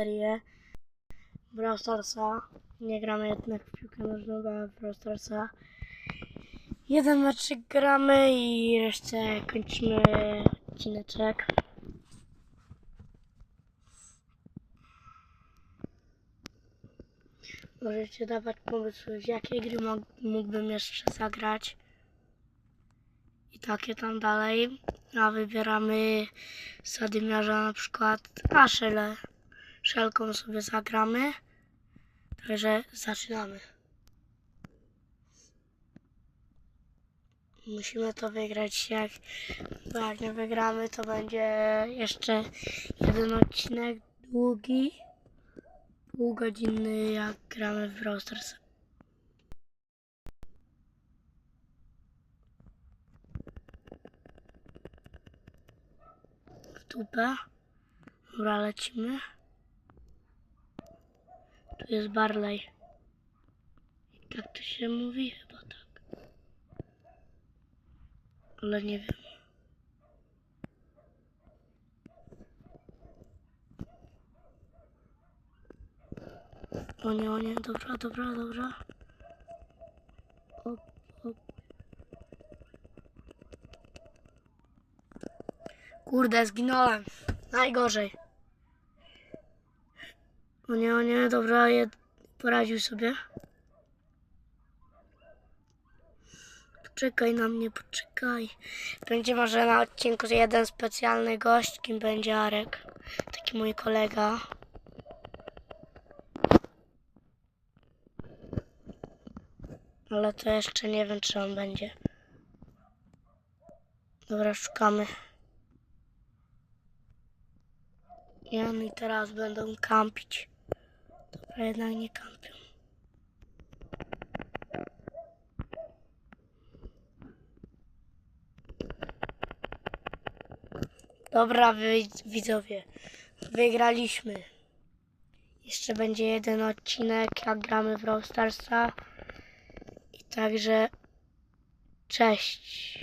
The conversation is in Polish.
serię Brawl Starsa. Nie gramy jednak w piłkę nożną, ale w Brawl Starsa. Jeden meczyk gramy i resztę kończymy odcineczek. Możecie dawać pomysły, w jakie gry mógłbym jeszcze zagrać. I takie tam dalej. A wybieramy zadymiarza na przykład a szelę. Szelką sobie zagramy. Także zaczynamy. Musimy to wygrać jak, bo jak nie wygramy to będzie jeszcze jeden odcinek długi. Półgodzinny jak gramy w Brawl Stars. w dupę. Dobra, lecimy. Tu jest Barley. Tak to się mówi? Chyba tak. Ale nie wiem. O nie, o nie, dobra, dobra, dobra. Op, op. Kurde, zginąłem. Najgorzej. O nie, o nie, dobra, jed... poradził sobie. Poczekaj na mnie, poczekaj. Będzie może na odcinku jeden specjalny gość, kim będzie Arek. Taki mój kolega. Ale to jeszcze nie wiem, czy on będzie. Dobra, szukamy. I oni teraz będą kampić. Dobra, jednak nie kampią. Dobra, wy, widzowie. Wygraliśmy. Jeszcze będzie jeden odcinek, jak gramy w Brawl. I także cześć.